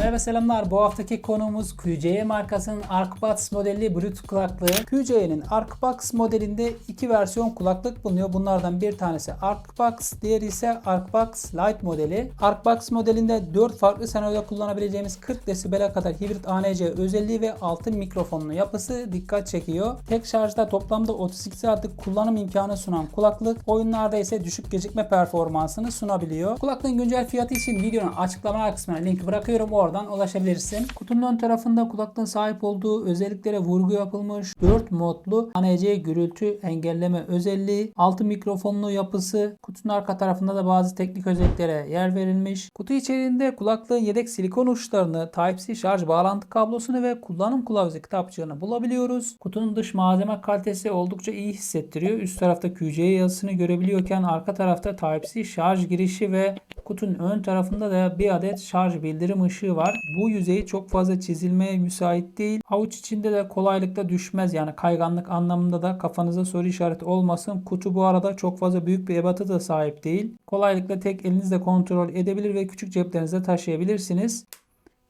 Merhaba selamlar. Bu haftaki konuğumuz QCE markasının ArcBuds modelli Bluetooth kulaklığı. QCE'nin ArcBuds modelinde iki versiyon kulaklık bulunuyor. Bunlardan bir tanesi ArcBuds, diğeri ise ArcBuds Lite modeli. ArcBuds modelinde 4 farklı senaryoda kullanabileceğimiz 40 desibel'e kadar hibrit ANC özelliği ve altın mikrofonlu yapısı dikkat çekiyor. Tek şarjda toplamda 32 saatlik kullanım imkanı sunan kulaklık, oyunlarda ise düşük gecikme performansını sunabiliyor. Kulaklığın güncel fiyatı için videonun açıklama kısmına link bırakıyorum. Oradan ulaşabilirsin. Kutunun ön tarafında kulaklığın sahip olduğu özelliklere vurgu yapılmış. 4 modlu ANC gürültü engelleme özelliği, altı mikrofonlu yapısı, kutunun arka tarafında da bazı teknik özelliklere yer verilmiş. Kutu içerisinde kulaklığın yedek silikon uçlarını, Type-C şarj bağlantı kablosunu ve kullanım kılavuzu kitapçığını bulabiliyoruz. Kutunun dış malzeme kalitesi oldukça iyi hissettiriyor. Üst tarafta QC yazısını görebiliyorken arka tarafta Type-C şarj girişi ve kutunun ön tarafında da bir adet şarj bildirim ışığı var. Bu yüzeyi çok fazla çizilmeye müsait değil. Avuç içinde de kolaylıkla düşmez. Yani kayganlık anlamında da kafanıza soru işareti olmasın. Kutu bu arada çok fazla büyük bir ebatı da sahip değil. Kolaylıkla tek elinizle kontrol edebilir ve küçük ceplerinize taşıyabilirsiniz.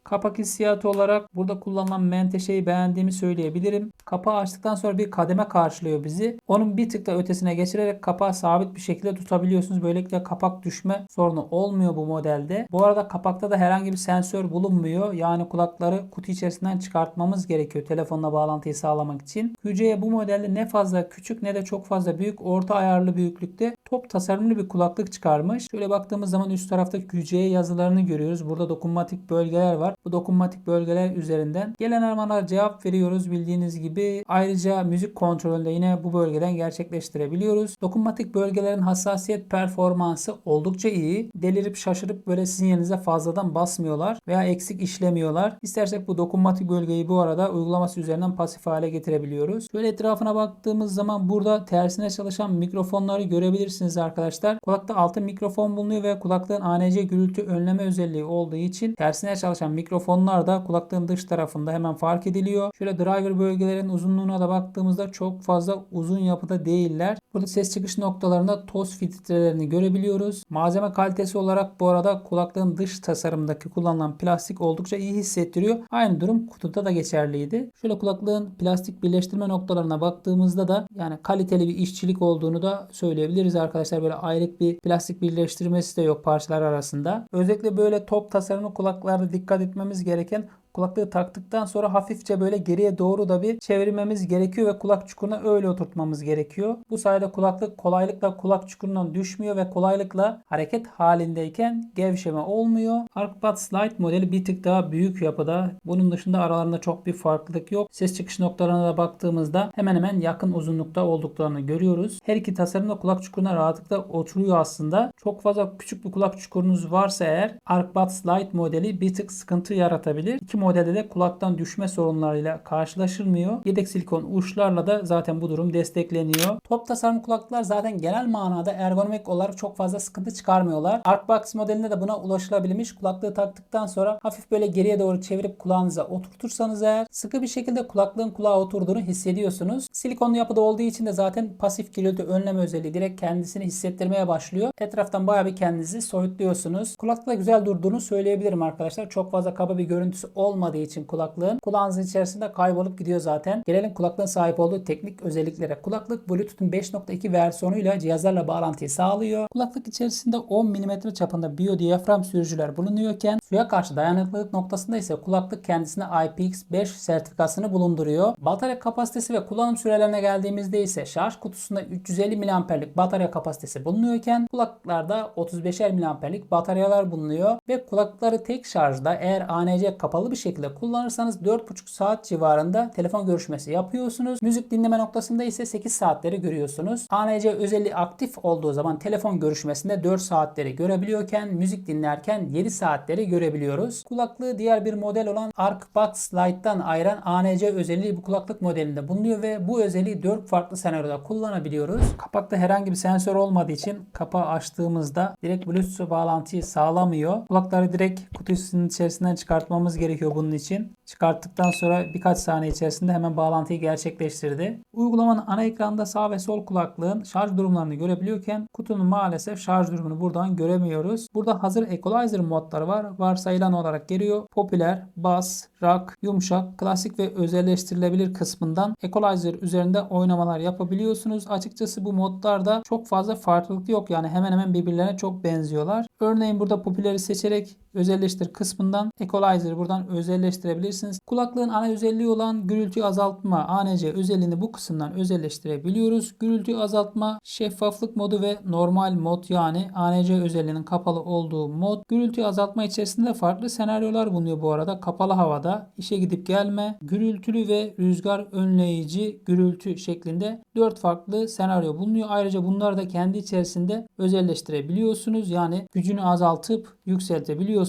Kapak hissiyatı olarak burada kullanılan menteşeyi beğendiğimi söyleyebilirim. Kapağı açtıktan sonra bir kademe karşılıyor bizi. Onun bir tık da ötesine geçirerek kapağı sabit bir şekilde tutabiliyorsunuz. Böylelikle kapak düşme sorunu olmuyor bu modelde. Bu arada kapakta da herhangi bir sensör bulunmuyor. Yani kulakları kutu içerisinden çıkartmamız gerekiyor telefonla bağlantıyı sağlamak için. QC'ye bu modelde ne fazla küçük ne de çok fazla büyük orta ayarlı büyüklükte top tasarımlı bir kulaklık çıkarmış. Şöyle baktığımız zaman üst tarafta QC yazılarını görüyoruz. Burada dokunmatik bölgeler var. Bu dokunmatik bölgeler üzerinden gelen aramalara cevap veriyoruz bildiğiniz gibi. Ayrıca müzik kontrolünü de yine bu bölgeden gerçekleştirebiliyoruz. Dokunmatik bölgelerin hassasiyet performansı oldukça iyi. Delirip şaşırıp böyle sizin yerinize fazladan basmıyorlar veya eksik işlemiyorlar. İstersek bu dokunmatik bölgeyi bu arada uygulaması üzerinden pasif hale getirebiliyoruz. Böyle etrafına baktığımız zaman burada tersine çalışan mikrofonları görebilirsiniz arkadaşlar. Kulakta altın mikrofon bulunuyor ve kulaklığın ANC gürültü önleme özelliği olduğu için tersine çalışan mikrofonlar da kulaklığın dış tarafında hemen fark ediliyor. Şöyle driver bölgelerin uzunluğuna da baktığımızda çok fazla uzun yapıda değiller. Burada ses çıkış noktalarında toz filtrelerini görebiliyoruz. Malzeme kalitesi olarak bu arada kulaklığın dış tasarımdaki kullanılan plastik oldukça iyi hissettiriyor. Aynı durum kutuda da geçerliydi. Şöyle kulaklığın plastik birleştirme noktalarına baktığımızda da yani kaliteli bir işçilik olduğunu da söyleyebiliriz arkadaşlar. Böyle ayrık bir plastik birleştirmesi de yok parçalar arasında. Özellikle böyle top tasarımlı kulaklarda dikkat etmemiz gereken Kulaklığı taktıktan sonra hafifçe böyle geriye doğru da bir çevirmemiz gerekiyor ve kulak çukuruna öyle oturtmamız gerekiyor. Bu sayede kulaklık kolaylıkla kulak çukurundan düşmüyor ve kolaylıkla hareket halindeyken gevşeme olmuyor. ArcBuds Lite modeli bir tık daha büyük yapıda. Bunun dışında aralarında çok bir farklılık yok. Ses çıkış noktalarına da baktığımızda hemen hemen yakın uzunlukta olduklarını görüyoruz. Her iki tasarımda kulak çukuruna rahatlıkla oturuyor aslında. Çok fazla küçük bir kulak çukurunuz varsa eğer ArcBuds Lite modeli bir tık sıkıntı yaratabilir. İki modelde de kulaktan düşme sorunlarıyla karşılaşılmıyor. Yedek silikon uçlarla da zaten bu durum destekleniyor. Top tasarım kulaklıklar zaten genel manada ergonomik olarak çok fazla sıkıntı çıkarmıyorlar. ArcBox modelinde de buna ulaşılabilmiş. Kulaklığı taktıktan sonra hafif böyle geriye doğru çevirip kulağınıza oturtursanız eğer sıkı bir şekilde kulaklığın kulağa oturduğunu hissediyorsunuz. Silikonlu yapıda olduğu için de zaten pasif gürültü önleme özelliği direkt kendisini hissettirmeye başlıyor. Etraftan bayağı bir kendinizi soyutluyorsunuz. Kulaklıkla güzel durduğunu söyleyebilirim arkadaşlar. Çok fazla kaba bir görüntüsü olmadığı için kulaklığın kulağınızın içerisinde kaybolup gidiyor zaten. Gelelim kulaklığın sahip olduğu teknik özelliklere. Kulaklık Bluetooth'un 5.2 versiyonuyla cihazlarla bağlantıyı sağlıyor. Kulaklık içerisinde 10 mm çapında biyodiyafram sürücüler bulunuyorken suya karşı dayanıklılık noktasında ise kulaklık kendisine IPX5 sertifikasını bulunduruyor. Batarya kapasitesi ve kullanım sürelerine geldiğimizde ise şarj kutusunda 350 mAh'lik batarya kapasitesi bulunuyorken kulaklıklarda 35'er mAh'lik bataryalar bulunuyor ve kulaklıkları tek şarjda eğer ANC kapalı bir şekilde kullanırsanız 4,5 saat civarında telefon görüşmesi yapıyorsunuz. Müzik dinleme noktasında ise 8 saatleri görüyorsunuz. ANC özelliği aktif olduğu zaman telefon görüşmesinde 4 saatleri görebiliyorken müzik dinlerken 7 saatleri görebiliyoruz. Kulaklığı diğer bir model olan ArcBuds Lite'dan ayıran ANC özelliği bu kulaklık modelinde bulunuyor ve bu özelliği 4 farklı senaryoda kullanabiliyoruz. Kapakta herhangi bir sensör olmadığı için kapağı açtığımızda direkt Bluetooth bağlantıyı sağlamıyor. Kulakları direkt kutusunun içerisinden çıkartmamız gerekiyor kullanılıyor bunun için. Çıkarttıktan sonra birkaç saniye içerisinde hemen bağlantıyı gerçekleştirdi. Uygulamanın ana ekranda sağ ve sol kulaklığın şarj durumlarını görebiliyorken kutunun maalesef şarj durumunu buradan göremiyoruz. Burada hazır equalizer modları var. Varsayılan olarak geliyor. Popüler, bas, rock, yumuşak, klasik ve özelleştirilebilir kısmından equalizer üzerinde oynamalar yapabiliyorsunuz. Açıkçası bu modlarda çok fazla farklılık yok. Yani hemen hemen birbirlerine çok benziyorlar. Örneğin burada popüleri seçerek özelleştir kısmından equalizer buradan özelleştirebilirsiniz. Kulaklığın ana özelliği olan gürültü azaltma ANC özelliğini bu kısımdan özelleştirebiliyoruz. Gürültü azaltma, şeffaflık modu ve normal mod yani ANC özelliğinin kapalı olduğu mod. Gürültü azaltma içerisinde farklı senaryolar bulunuyor bu arada. Kapalı havada, işe gidip gelme, gürültülü ve rüzgar önleyici gürültü şeklinde 4 farklı senaryo bulunuyor. Ayrıca bunları da kendi içerisinde özelleştirebiliyorsunuz. Yani gücünü azaltıp yükseltebiliyorsunuz.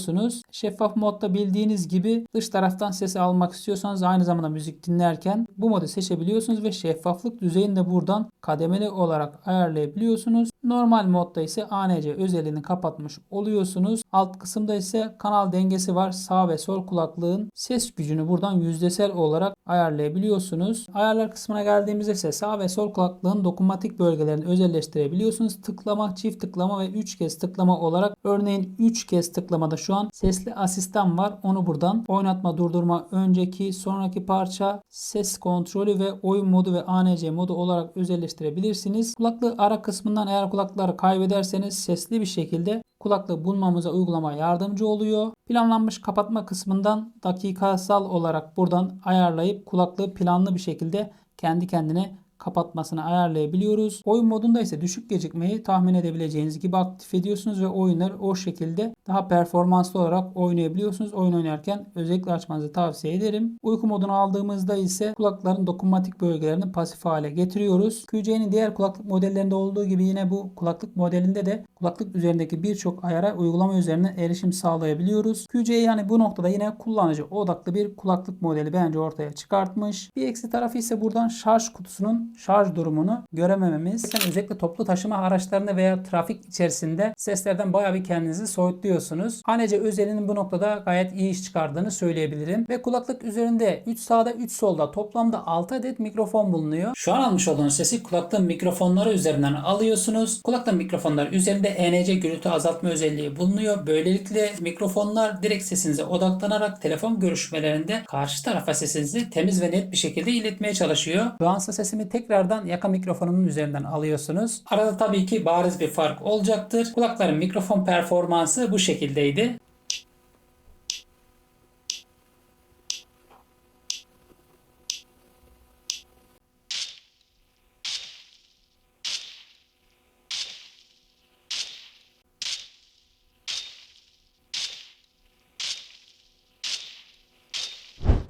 Şeffaf modda bildiğiniz gibi dış taraftan sesi almak istiyorsanız aynı zamanda müzik dinlerken bu modu seçebiliyorsunuz ve şeffaflık düzeyini de buradan kademeli olarak ayarlayabiliyorsunuz. Normal modda ise ANC özelliğini kapatmış oluyorsunuz. Alt kısımda ise kanal dengesi var. Sağ ve sol kulaklığın ses gücünü buradan yüzdesel olarak ayarlayabiliyorsunuz. Ayarlar kısmına geldiğimizde ise sağ ve sol kulaklığın dokunmatik bölgelerini özelleştirebiliyorsunuz. Tıklama, çift tıklama ve 3 kez tıklama olarak örneğin 3 kez tıklamada şu an sesli asistan var. Onu buradan oynatma, durdurma, önceki, sonraki parça, ses kontrolü ve oyun modu ve ANC modu olarak özelleştirebilirsiniz. Kulaklığı ara kısmından eğer kulakları kaybederseniz sesli bir şekilde kulaklığı bulmamıza uygulama yardımcı oluyor. Planlanmış kapatma kısmından dakikasal olarak buradan ayarlayıp kulaklığı planlı bir şekilde kendi kendine kapatmasını ayarlayabiliyoruz. Oyun modunda ise düşük gecikmeyi tahmin edebileceğiniz gibi aktif ediyorsunuz ve oyunları o şekilde daha performanslı olarak oynayabiliyorsunuz. Oyun oynarken özellikle açmanızı tavsiye ederim. Uyku modunu aldığımızda ise kulakların dokunmatik bölgelerini pasif hale getiriyoruz. QC'nin diğer kulaklık modellerinde olduğu gibi yine bu kulaklık modelinde de kulaklık üzerindeki birçok ayara uygulama üzerinden erişim sağlayabiliyoruz. QC yani bu noktada yine kullanıcı odaklı bir kulaklık modeli bence ortaya çıkartmış. Bir eksi tarafı ise buradan şarj kutusunun şarj durumunu göremememiz. Sen özellikle toplu taşıma araçlarında veya trafik içerisinde seslerden bayağı bir kendinizi soyutluyorsunuz. ANC özelinin bu noktada gayet iyi iş çıkardığını söyleyebilirim. Ve kulaklık üzerinde 3 sağda 3 solda toplamda 6 adet mikrofon bulunuyor. Şu an almış olduğunuz sesi kulaklığın mikrofonları üzerinden alıyorsunuz. Kulaklığın mikrofonlar üzerinde ENC gürültü azaltma özelliği bulunuyor. Böylelikle mikrofonlar direkt sesinize odaklanarak telefon görüşmelerinde karşı tarafa sesinizi temiz ve net bir şekilde iletmeye çalışıyor. Şu ansa sesimi tekrardan yaka mikrofonumun üzerinden alıyorsunuz. Arada tabii ki bariz bir fark olacaktır. Kulakların mikrofon performansı bu şekildeydi.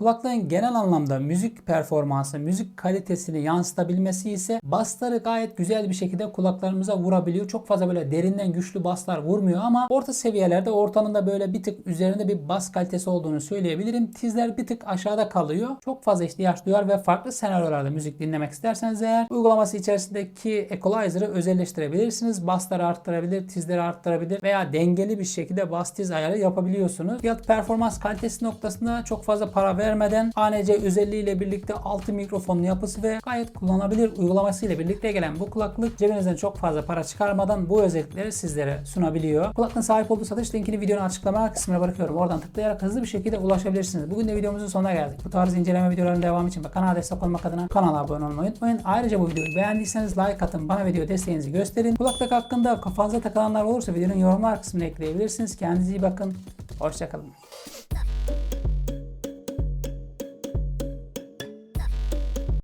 Kulaklığın genel anlamda müzik performansı, müzik kalitesini yansıtabilmesi ise basları gayet güzel bir şekilde kulaklarımıza vurabiliyor. Çok fazla böyle derinden güçlü baslar vurmuyor ama orta seviyelerde ortanın da böyle bir tık üzerinde bir bas kalitesi olduğunu söyleyebilirim. Tizler bir tık aşağıda kalıyor. Çok fazla ihtiyaç duyar ve farklı senaryolarda müzik dinlemek isterseniz eğer uygulaması içerisindeki equalizer'ı özelleştirebilirsiniz. Basları arttırabilir, tizleri arttırabilir veya dengeli bir şekilde bas tiz ayarı yapabiliyorsunuz. Fiyat performans kalitesi noktasında çok fazla para ver vermeden ANC özelliğiyle birlikte altı mikrofonlu yapısı ve gayet kullanılabilir uygulaması ile birlikte gelen bu kulaklık cebinizden çok fazla para çıkarmadan bu özellikleri sizlere sunabiliyor. Kulaklığın sahip olduğu satış linkini videonun açıklama kısmına bırakıyorum. Oradan tıklayarak hızlı bir şekilde ulaşabilirsiniz. Bugün de videomuzun sonuna geldik. Bu tarz inceleme videolarının devamı için ve kanala destek olmak adına kanala abone olmayı unutmayın. Ayrıca bu videoyu beğendiyseniz like atın. Bana video desteğinizi gösterin. Kulaklık hakkında kafanıza takılanlar olursa videonun yorumlar kısmına ekleyebilirsiniz. Kendinize iyi bakın. Hoşçakalın.